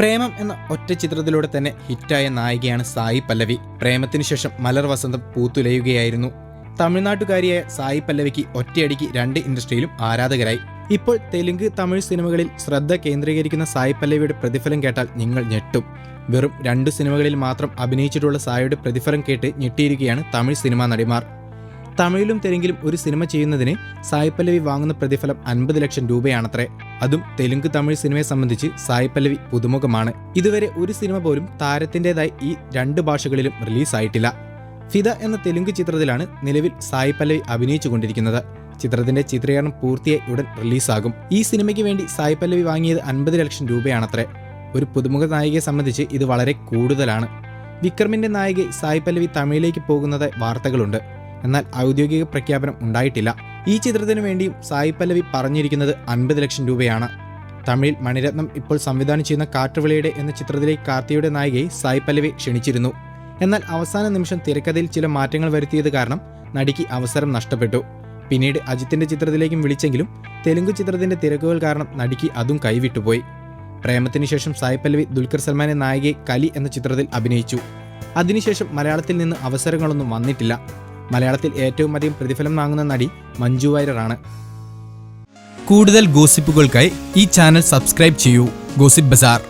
പ്രേമം എന്ന ഒറ്റ ചിത്രത്തിലൂടെ തന്നെ ഹിറ്റായ നായികയാണ് സായി പല്ലവി. പ്രേമത്തിന് ശേഷം മലർ വസന്തം പൂത്തുലയുകയായിരുന്നു. തമിഴ്നാട്ടുകാരിയായ സായി പല്ലവിക്ക് ഒറ്റയടിക്ക് രണ്ട് ഇൻഡസ്ട്രിയിലും ആരാധകരായി. ഇപ്പോൾ തെലുങ്ക് തമിഴ് സിനിമകളിൽ ശ്രദ്ധ കേന്ദ്രീകരിക്കുന്ന സായി പല്ലവിയുടെ പ്രതിഫലം കേട്ടാൽ നിങ്ങൾ ഞെട്ടും. വെറും രണ്ട് സിനിമകളിൽ മാത്രം അഭിനയിച്ചിട്ടുള്ള സായിയുടെ പ്രതിഫലം കേട്ട് ഞെട്ടിയിരിക്കുകയാണ് തമിഴ് സിനിമാ നടിമാർ. തമിഴിലും തെലുങ്കിലും ഒരു സിനിമ ചെയ്യുന്നതിന് സായി പല്ലവി വാങ്ങുന്ന പ്രതിഫലം അൻപത് ലക്ഷം രൂപയാണത്രേ. അതും തെലുങ്ക് തമിഴ് സിനിമയെ സംബന്ധിച്ച് സായി പല്ലവി പുതുമുഖമാണ്. ഇതുവരെ ഒരു സിനിമ പോലും താരത്തിന്റെതായി ഈ രണ്ട് ഭാഷകളിലും റിലീസായിട്ടില്ല. ഫിദ എന്ന തെലുങ്ക് ചിത്രത്തിലാണ് നിലവിൽ സായി പല്ലവി അഭിനയിച്ചുകൊണ്ടിരിക്കുന്നത്. ചിത്രത്തിന്റെ ചിത്രീകരണം പൂർത്തിയായി ഉടൻ റിലീസാകും. ഈ സിനിമയ്ക്ക് വേണ്ടി സായി പല്ലവി വാങ്ങിയത് അൻപത് ലക്ഷം രൂപയാണത്രേ. ഒരു പുതുമുഖ നായികയെ സംബന്ധിച്ച് ഇത് വളരെ കൂടുതലാണ്. വിക്രമിന്റെ നായികയെ സായി പല്ലവി തമിഴിലേക്ക് പോകുന്നതായി വാർത്തകളുണ്ട്. എന്നാൽ ഔദ്യോഗിക പ്രഖ്യാപനം ഉണ്ടായിട്ടില്ല. ഈ ചിത്രത്തിനു വേണ്ടിയും സായി പല്ലവി പറഞ്ഞിരിക്കുന്നത് അൻപത് ലക്ഷം രൂപയാണ്. തമിഴിൽ മണിരത്നം ഇപ്പോൾ സംവിധാനം ചെയ്യുന്ന കാറ്റുവിളയുടെ എന്ന ചിത്രത്തിലെ കാർത്തിയുടെ നായികയെ സായി പല്ലവി ക്ഷണിച്ചിരുന്നു. എന്നാൽ അവസാന നിമിഷം തിരക്കഥയിൽ ചില മാറ്റങ്ങൾ വരുത്തിയത് കാരണം നടിക്ക് അവസരം നഷ്ടപ്പെട്ടു. പിന്നീട് അജിത്തിന്റെ ചിത്രത്തിലേക്കും വിളിച്ചെങ്കിലും തെലുങ്ക് ചിത്രത്തിന്റെ തിരക്കുകൾ കാരണം നടിക്ക് അതും കൈവിട്ടുപോയി. പ്രേമത്തിന് ശേഷം സായി പല്ലവി ദുൽഖർ സൽമാനെ നായികയെ കലി എന്ന ചിത്രത്തിൽ അഭിനയിച്ചു. അതിനുശേഷം മലയാളത്തിൽ നിന്ന് അവസരങ്ങളൊന്നും വന്നിട്ടില്ല. മലയാളത്തിൽ ഏറ്റവും അധികം പ്രതിഫലം വാങ്ങുന്ന നടി മഞ്ജു വാര്യറാണ്. കൂടുതൽ ഗോസിപ്പുകൾക്കായി ഈ ചാനൽ സബ്സ്ക്രൈബ് ചെയ്യൂ. Gossip bazaar.